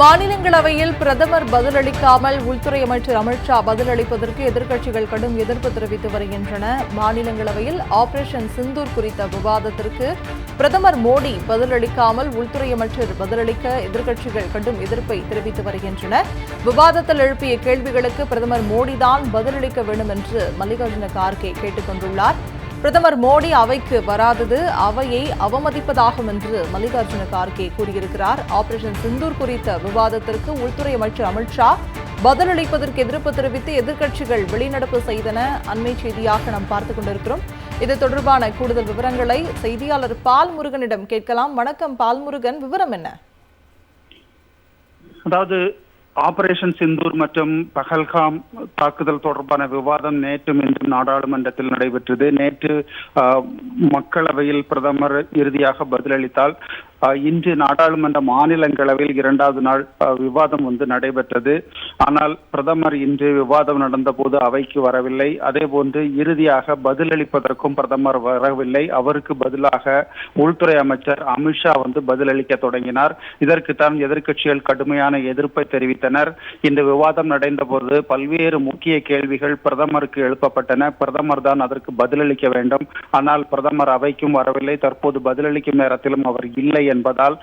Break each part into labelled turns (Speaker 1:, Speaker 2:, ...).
Speaker 1: மாநிலங்களவையில் பிரதமர் பதிலளிக்காமல் உள்துறை அமைச்சர் அமித்ஷா பதிலளிப்பதற்கு எதிர்க்கட்சிகள் கடும் எதிர்ப்பு தெரிவித்து வருகின்றன. மாநிலங்களவையில் ஆபரேஷன் சிந்தூர் குறித்த விவாதத்திற்கு பிரதமர் மோடி பதிலளிக்காமல் உள்துறை அமைச்சர் பதிலளிக்க எதிர்க்கட்சிகள் கடும் எதிர்ப்பை தெரிவித்து வருகின்றன. விவாதத்தில் எழுப்பிய கேள்விகளுக்கு பிரதமர் மோடிதான் பதிலளிக்க வேண்டும் என்று மல்லிகார்ஜுன கார்கே கேட்டுக் கொண்டுள்ளார் பிரதமர் மோடி அவைக்கு வராதது அவையை அவமதிப்பதாகும் என்று மல்லிகார்ஜுன கார்கே கூறியிருக்கிறார். ஆபரேஷன் சிந்தூர் குறித்த விவாதத்திற்கு உள்துறை அமைச்சர் அமித்ஷா பதிலளிப்பதற்கு எதிர்ப்பு தெரிவித்து எதிர்க்கட்சிகள் வெளிநடப்பு செய்தன. அண்மை செய்தியாக நாம் பார்த்துக் கொண்டிருக்கிறோம். இது தொடர்பான கூடுதல் விவரங்களை செய்தியாளர் பால்முருகனிடம் கேட்கலாம். வணக்கம் பால்முருகன் விவரம் என்ன?
Speaker 2: அதாவது ஆபரேஷன் சிந்தூர் மற்றும் பகல்காம் தாக்குதல் தொடர்பான விவாதம் நேற்று இன்றும் நாடாளுமன்றத்தில் நடைபெற்றது. நேற்று மக்களவையில் பிரதமர் இறுதியாக பதிலளித்தால் இன்று நாடாளுமன்ற மாநிலங்களவையில் இரண்டாவது நாள் விவாதம் வந்து நடைபெற்றது. ஆனால் பிரதமர் இன்று விவாதம் நடந்தபோது அவைக்கு வரவில்லை. அதே போன்று இறுதியாக பதிலளிப்பதற்கும் பிரதமர் வரவில்லை. அவருக்கு பதிலாக உள்துறை அமைச்சர் அமித்ஷா வந்து பதிலளிக்க தொடங்கினார். இதற்கு தான் எதிர்க்கட்சிகள் கடுமையான எதிர்ப்பை தெரிவித்தனர். இந்த விவாதம் நடந்தபோது பல்வேறு முக்கிய கேள்விகள் பிரதமருக்கு எழுப்பப்பட்டன. பிரதமர் தான் அதற்கு பதிலளிக்க வேண்டும். ஆனால் பிரதமர் அவைக்கும் வரவில்லை. தற்போது பதிலளிக்கும் நேரத்திலும் அவர் இல்லை என்பதால்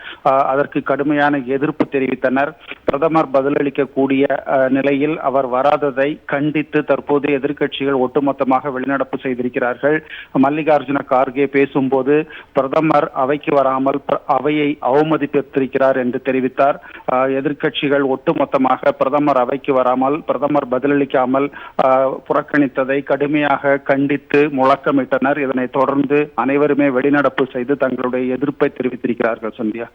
Speaker 2: அதற்கு கடுமையான எதிர்ப்பு தெரிவித்தனர். பிரதமர் பதிலளிக்கக்கூடிய நிலையில் அவர் வராததை கண்டித்து தற்போது எதிர்க்கட்சிகள் ஒட்டுமொத்தமாக வெளிநடப்பு செய்திருக்கிறார்கள். மல்லிகார்ஜுன கார்கே பேசும்போது பிரதமர் அவைக்கு வராமல் அவையை அவமதிப்பித்திருக்கிறார் என்று தெரிவித்தார். எதிர்க்கட்சிகள் ஒட்டுமொத்தமாக பிரதமர் அவைக்கு வராமல் பிரதமர் பதிலளிக்காமல் ஆஹ், புறக்கணித்ததை கடுமையாக கண்டித்து முழக்கமிட்டனர். இதனைத் தொடர்ந்து அனைவருமே வெளிநடப்பு செய்து தங்களுடைய எதிர்ப்பை தெரிவித்திருக்கிறார்கள். சந்தியா.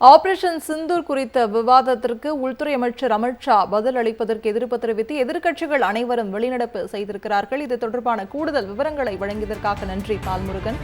Speaker 1: ஆபரேஷன் சிந்தூர் குறித்த விவாதத்திற்கு உள்துறை அமைச்சர் அமித்ஷா பதில் அளிப்பதற்கு எதிர்ப்பு தெரிவித்து எதிர்க்கட்சிகள் அனைவரும் வெளிநடப்பு செய்திருக்கிறார்கள். இது தொடர்பான கூடுதல் விவரங்களை வழங்கியதற்காக நன்றி பால்முருகன்.